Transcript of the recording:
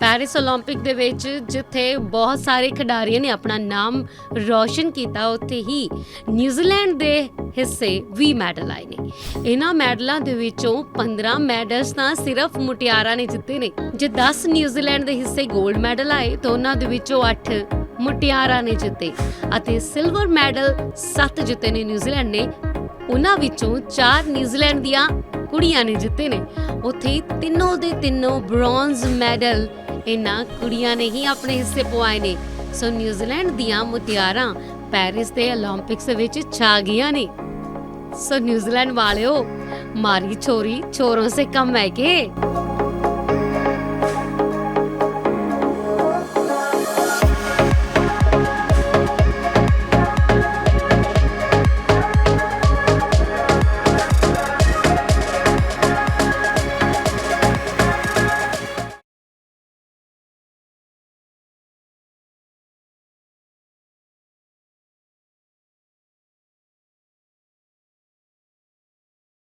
Paris 올림픽 ਦੇ ਵਿੱਚ ਜਿੱਥੇ ਬਹੁਤ ਸਾਰੇ ਖਿਡਾਰੀਆਂ ਨੇ ਆਪਣਾ ਨਾਮ ਰੌਸ਼ਨ ਕੀਤਾ, ਉੱਥੇ ਹੀ ਨਿਊਜ਼ੀਲੈਂਡ ਦੇ ਹਿੱਸੇ 20 ਮੈਡਲ ਆਏ ਨੇ। ਇਹਨਾਂ ਮੈਡਲਾਂ ਦੇ ਵਿੱਚੋਂ 15 ਮੈਡਲਸ ਤਾਂ ਸਿਰਫ ਮੁਟਿਆਰਾਂ ਨੇ ਜਿੱਤੇ ਨੇ। ਜੇ 10 ਨਿਊਜ਼ੀਲੈਂਡ ਦੇ ਹਿੱਸੇ 골ਡ ਮੈਡਲ ਆਏ, ਤਾਂ ਉਹਨਾਂ ਦੇ ਵਿੱਚੋਂ 8 ਮੁਟਿਆਰਾਂ ਨੇ ਜਿੱਤੇ ਅਤੇ ਸਿਲਵਰ ਮੈਡਲ 7 ਜਿੱਤੇ ਨੇ ਨਿਊਜ਼ੀਲੈਂਡ ਨੇ। ਉਹਨਾਂ ਵਿੱਚੋਂ 4 ਨਿਊਜ਼ੀਲੈਂਡ ਦੀਆਂ ਕੁੜੀਆਂ ਨੇ ਜਿੱਤੇ ਨੇ। ਉੱਥੇ ਤਿੰਨੋਂ ਦੇ ਤਿੰਨੋਂ ਬ੍ਰੌਂਜ਼ ਮੈਡਲ ਇਹਨਾਂ ਕੁੜੀਆਂ ਨੇ ਹੀ ਆਪਣੇ ਹਿੱਸੇ ਪਵਾਏ ਨੇ। ਸੋ ਨਿਊਜ਼ੀਲੈਂਡ ਦੀਆਂ ਮੁਟਿਆਰਾਂ ਪੈਰਿਸ ਦੇ 올림픽ਸ ਵਿੱਚ ਛਾ ਗਈਆਂ ਨੇ। ਸੋ ਨਿਊਜ਼ੀਲੈਂਡ ਵਾਲਿਓ, ਮਾਰੀ ਛੋਰੀ ਛੋਰੋਂ ਸੇ ਕਮ ਹੈ ਕੇ।